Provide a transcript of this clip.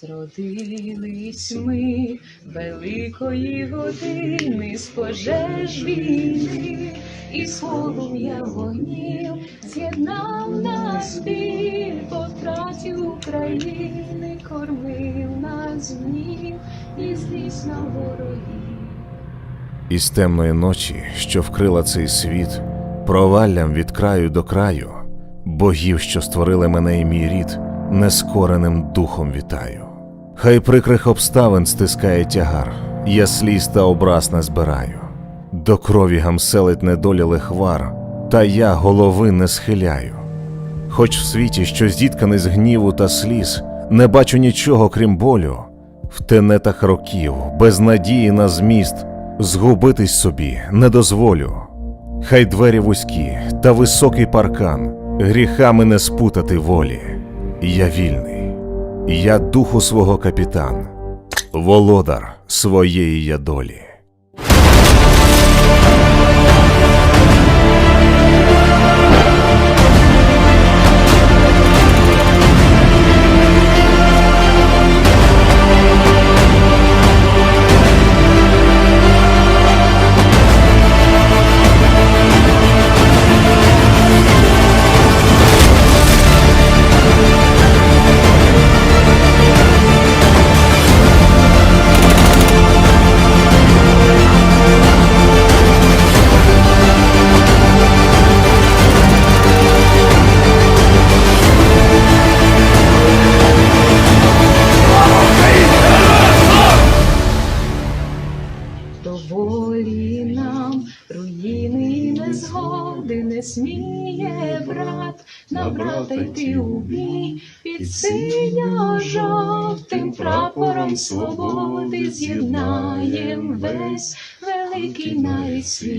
Зродились ми великої години з пожеж війни і полум'я вогнів з'єднав нас біль по втраті України, кормив нас гнів і злість на ворогів. Із темної ночі, що вкрила цей світ, проваллям від краю до краю, богів, що створили мене і мій рід, нескореним духом вітаю. Хай прикрих обставин стискає тягар, я сліз та образ не збираю. До крові гамселить недолі лихвар, та я голови не схиляю. Хоч в світі, що зітканий з гніву та сліз, не бачу нічого, крім болю, в тенетах років, без надії на зміст, згубитись собі не дозволю. Хай двері вузькі та високий паркан, гріхами не спутати волі. Я вільний, я духу свого капітан, володар своєї я долі. Не сміє брат на брата йти у бій під синьо-жовтим прапором свободи з'єднаєм весь великий навіть світ.